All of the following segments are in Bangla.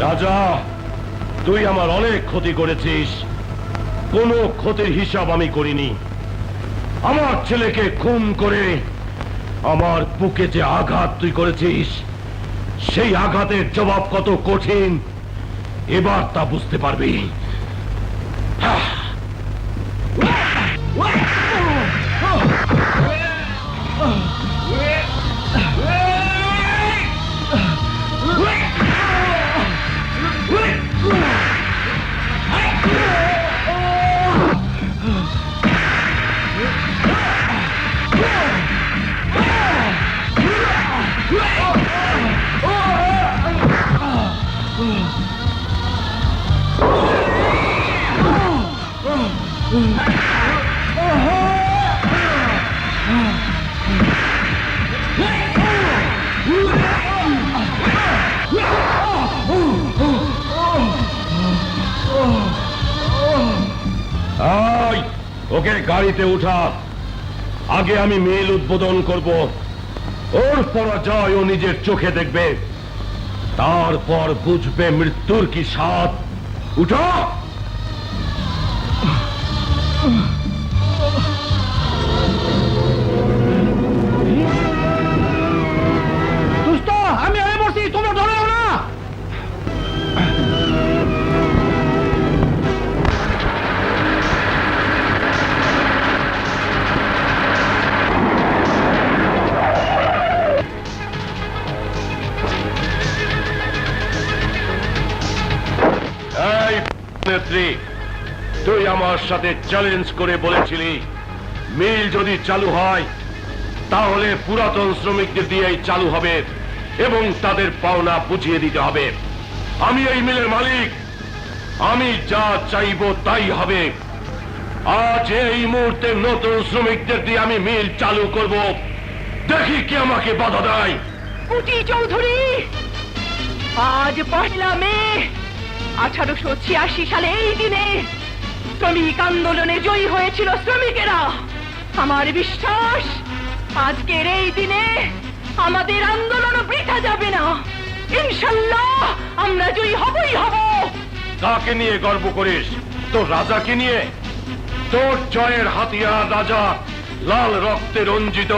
রাজা, তুই আমার অনেক ক্ষতি করেছিস। কোনো ক্ষতির হিসাব আমি করিনি। আমার ছেলেকে খুন করে আমার বুকে যে আঘাত তুই করেছিস, সেই আঘাতের জবাব কত কঠিন, এবার তা বুঝতে পারবি। আয়, ওকে গাড়িতে উঠা। আগে আমি মিল উদ্বোধন করব। ওর পরাজয় ও নিজের চোখে দেখবে। তারপর বুঝবে মৃত্যুর কি স্বাদ। উঠো! নেত্রী, তুই আমার সাথে চ্যালেঞ্জ করে বলেছিলি, মিল যদি চালু হয়, তাহলে পুরাতন শ্রমিকদের দিয়েই চালু হবে এবং তাদের পাওনা বুঝিয়ে দিতে হবে। আমি এই মিলের মালিক। আমি যা চাইব তাই হবে। আজ এই মুহূর্তে নতুন শ্রমিকদের দিয়ে আমি মিল চালু করব। দেখি কি আমাকে বাধা দেয়। চৌধুরী, আজ পহেলা মে আঠারোশো ছিয়াশি সালে এই দিনে শ্রমিক আন্দোলনে জয়ী হয়েছিল শ্রমিকেরা। আমার বিশ্বাস আজকের এই দিনে আমাদের আন্দোলন বৃথা যাবে না। ইনশাল্লাহ আমরা জয়ী হবই হব। কাকে নিয়ে গর্ব করিস? তোর রাজাকে নিয়ে? তোর জয়ের হাতিয়ার রাজা লাল রক্তে রঞ্জিত।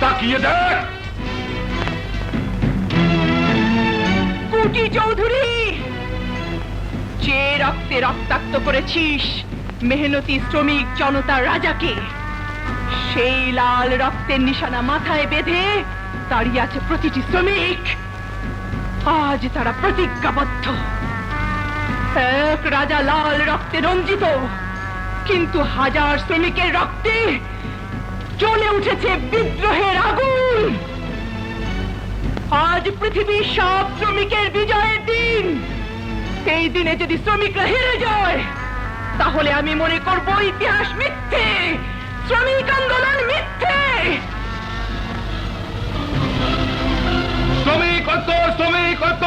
তাকিয়ে দেখ! কুটি চৌধুরী যে রক্তে রক্তাক্ত করেছিস, মেহনতি শ্রমিক জনতার রাজাকে, সেই লাল রক্তের নিশানা মাথায় বেঁধে দাঁড়িয়ে আছে প্রতিটি শ্রমিক। আজ তারা প্রতিজ্ঞাবদ্ধ। এক রাজা লাল রক্তে রঞ্জিত, কিন্তু হাজার শ্রমিকের রক্তে চলে উঠেছে বিদ্রোহের আগুন। আজ পৃথিবীর সব শ্রমিকের বিজয়ের দিন। এই দিনে যদি শ্রমিকরা হেরে যায় তাহলে আমি মনে করব ইতিহাস মিথ্যে শ্রমিক আন্দোলন মিথ্যে। শ্রমিক ঐক্য শ্রমিক ঐক্য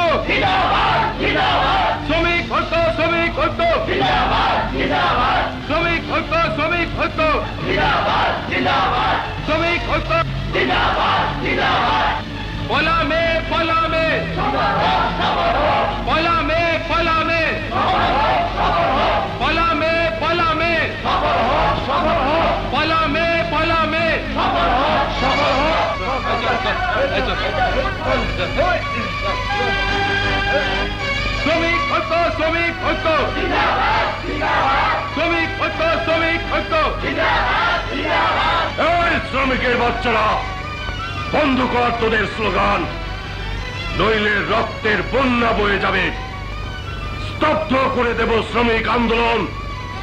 শ্রমিক ঐক্য শ্রমিক ঐক্য শ্রমিক ঐক্য শ্রমিক ঐক্য শ্রমিক ঐক্য পলা মে পলা শ্রমিকের বাচ্চারা, বন্ধ কর তোদের স্লোগান। নইলে রক্তের বন্যা বয়ে যাবে। স্তব্ধ করে দেব শ্রমিক আন্দোলন।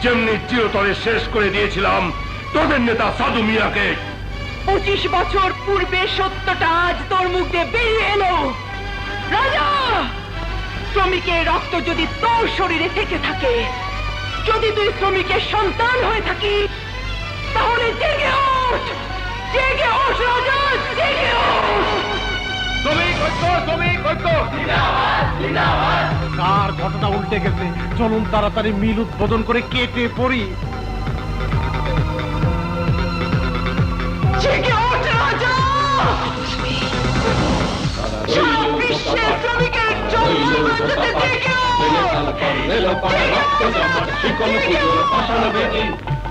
যেমনি চিরতরে শেষ করে দিয়েছিলাম, তোদের নেতা সাধু মিয়াকে। পঁচিশ বছর পূর্বে সত্যটা আজ তোর মুখ দিয়ে বেরিয়ে এলো। রাজা, শ্রমিকের রক্ত যদি তোর শরীরে থেকে থাকে, যদি তুই শ্রমিকের সন্তান হয়ে থাকিস তাহলে জেগে ওঠ! জেগে ওঠ রাজা জেগে ওঠ! শ্রমিক ঐক্য শ্রমিক ঐক্য কার ঘটনা উল্টে গেছে? চলুন তাড়াতাড়ি মিল উদ্বোধন করে কেটে পড়ি। জেগে ওঠ রাজা! বিশ্বের শ্রমিকের জন্য হইল কপাট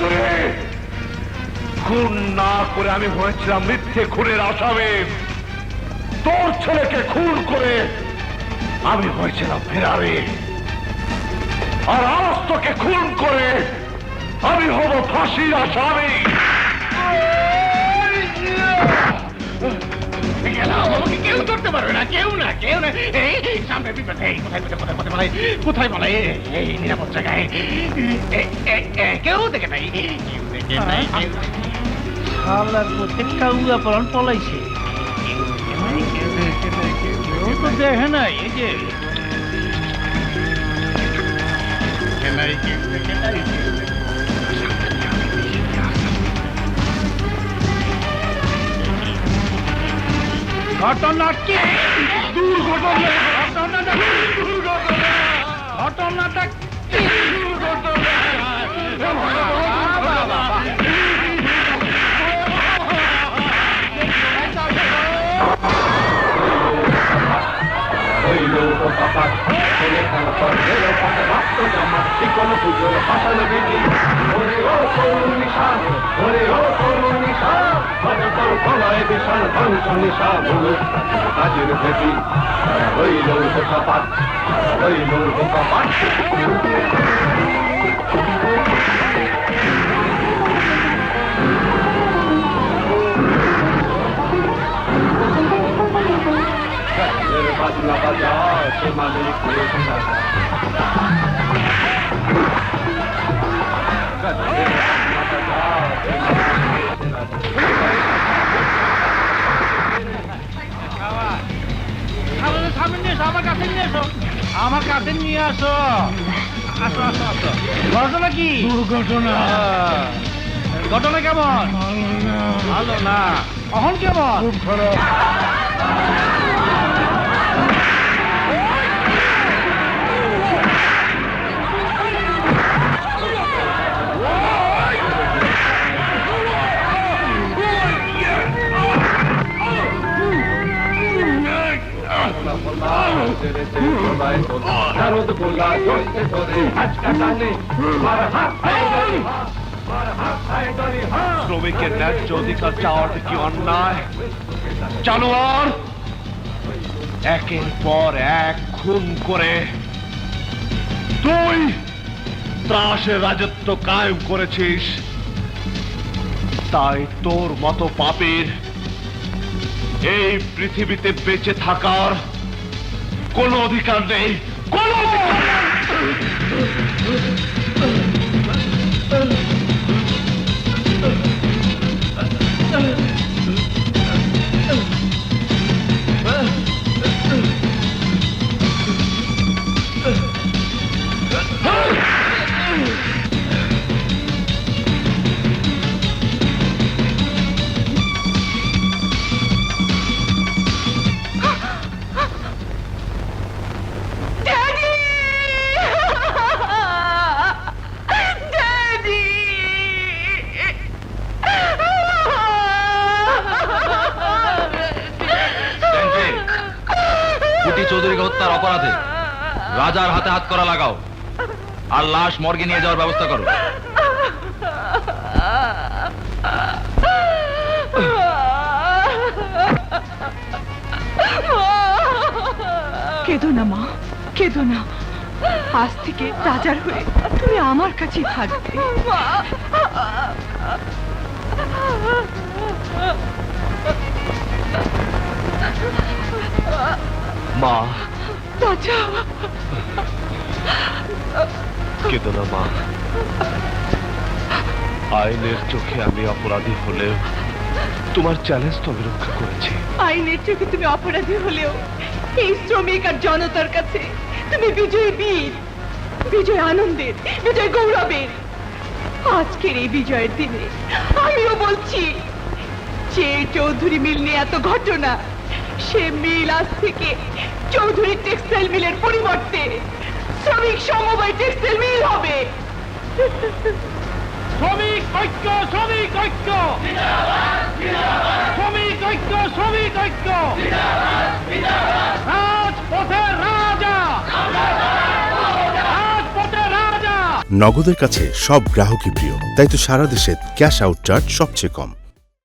চৌধুরী খুন না করে আমি হয়েছিলাম মিথ্যে খুনের আসামে। তোর ছেলেকে খুন করে আমি হয়েছিলাম ফেরারে। আর আরস্তকে খুন করে আমি হব ফাঁসির আসামি। আমাকে কেউ ধরতে পারবে না কেউ না কেউ না। এই এই, সামনে বিপদ এই কোথায় কোথায় কোথায় কোথায় বলে কোথায় বলে? এই নিরাপদ জায়গায়। কেউ দেখে নাই কেউ দেখে নাই শালার প্রত্যেকটা উড়া পড়ান পলাইছে। কেউ তো দেখে নাই এই যে। কেউ দেখে নাই, কেউ দেখে নাই। ঘটনা কি দুর্ঘটনা ঘটনাটা দুর্ঘটনা ঘটনাটা কি বেদি ওরে ও তরুণ নিশা ওরে ও সবাই বিশাল ভঙ্গ নিশা মনে রাজের বেদি তারা রইল কপাট রইল কপাট। বাজনা বাজা সে মালিক আমাদের সামনে নিয়ে এসো আমার কাছে নিয়ে এসো। আমার কাছে নিয়ে আসো। আসো আসো আসো। ঘটনা কি? দুর্ঘটনা। ঘটনা কেমন? ভালো না। অহন কেমন? খুব খারাপ। শ্রমিকের ন্যায্য অধিকার চাওয়াটা কি অন্যায়? জানোয়ার একের পর এক খুন করে তুই ত্রাসের রাজত্ব কায়েম করেছিস। তাই তোর মতো পাপের এই পৃথিবীতে বেঁচে থাকার কোনো অধিকার নেই কোনো অধিকার করা লাগাও। আর লাশ মর্গে নিয়ে যাওয়ার ব্যবস্থা করো। কেঁদো না মা কেঁদো না। আজ থেকে রাজার হয়ে তুমি আমার কাছে থাকবে। মা রাজা কেঁদো না মা আইনের চোখে আমি অপরাধী হলেও তোমার চ্যালেঞ্জ তো আমি রক্ষা করেছি। আইনের চোখে তুমি অপরাধী হলেও এই শ্রমিক আর জনতার কাছে তুমি বিজয় বীর, বিজয় আনন্দের, বিজয় গৌরবের। আজকের এই বিজয়ের দিনে আমিও বলছি, যে চৌধুরী মিল নিয়ে এত ঘটনা, সে মিল আজ থেকে চৌধুরী টেক্সটাইল মিলের পরিবর্তে শ্রমিক সমবায় টেক্সটাইল মিল হবে। শ্রমিক ঐক্য শ্রমিক ঐক্য। শ্রমিক ঐক্য শ্রমিক ঐক্য। রাজা। রাজা। নগদের কাছে সব গ্রাহকই প্রিয় তাই তো সারা দেশে ক্যাশ আউট চার্জ সবচেয়ে কম।